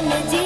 the energy.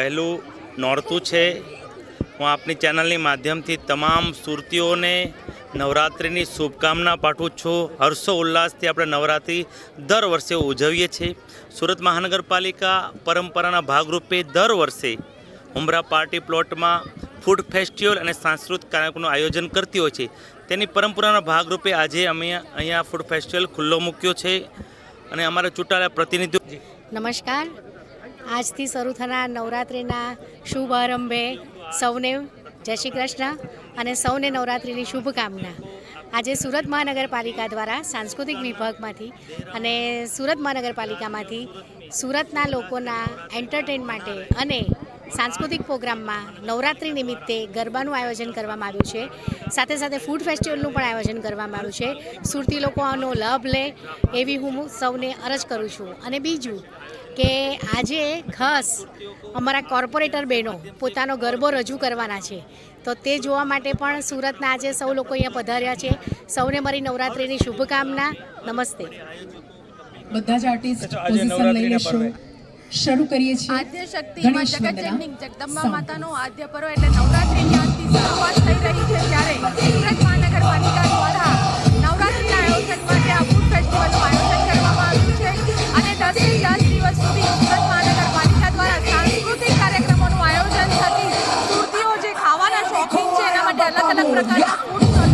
પહેલું નોરતું છે. હું આપની ચેનલની માધ્યમથી તમામ સુરતીઓને નવરાત્રિની શુભકામના પાઠવું છું. હર્ષો ઉલ્લાસથી આપણે નવરાત્રિ દર વર્ષે ઉજવીએ છીએ. સુરત મહાનગરપાલિકા પરંપરાના ભાગરૂપે દર વર્ષે ઉમરા પાર્ટી પ્લોટમાં ફૂડ ફેસ્ટિવલ અને સાંસ્કૃતિક કાર્યક્રમનું આયોજન કરતી હોય છે. તેની પરંપરાના ભાગરૂપે આજે અમે અહીંયા ફૂડ ફેસ્ટિવલ ખુલ્લો મૂક્યો છે અને અમારા ચૂંટાયેલા પ્રતિનિધિઓ નમસ્કાર. આજથી શરૂ થનાર નવરાત્રિના શુભ આરંભે સૌને જય શ્રી કૃષ્ણ અને સૌને નવરાત્રિની શુભકામના. આજે સુરત મહાનગરપાલિકા દ્વારા સાંસ્કૃતિક વિભાગમાંથી અને સુરત મહાનગરપાલિકામાંથી સુરતના લોકોના એન્ટરટેન માટે અને સાંસ્કૃતિક પ્રોગ્રામમાં નવરાત્રિ નિમિત્તે ગરબાનું આયોજન કરવામાં આવ્યું છે. સાથે સાથે ફૂડ ફેસ્ટિવલનું પણ આયોજન કરવામાં આવ્યું છે. સુરતી લોકો આનો લાભ લે એવી હું સૌને અરજ કરું છું. અને બીજું કે આજે ખાસ અમારા કોર્પોરેટર બહેનો પોતાનો ગરબો રજૂ કરવાના છે. તો તે જોવા માટે પણ સુરતના આજે સૌ લોકો અહીંયા પધાર્યા છે. સૌને મારી નવરાત્રિની શુભકામના. નમસ્તે. બધા જ આર્ટિસ્ટ પોઝિશન લઈ લેશો શરૂ કરીએ છીએ. આદ્ય શક્તિમાં જગતજનની જગદંબા માતાનો આદ્ય પર્વ એટલે નવરાત્રિની આજથી શરૂઆત થઈ રહી છે ત્યારે સુરત મહાનગરપાલિકા દ્વારા નવરાત્રિના આયોજન માટે આ ફૂડ ફેસ્ટિવલનું આયોજન કરવામાં આવ્યું છે. અને દસથી દસ દિવસ સુધી સુરત મહાનગરપાલિકા દ્વારા સાંસ્કૃતિક કાર્યક્રમોનું આયોજન થતી સુરતીઓ જે ખાવાના શોખીન છે એના માટે અલગ અલગ પ્રકારના ફૂડ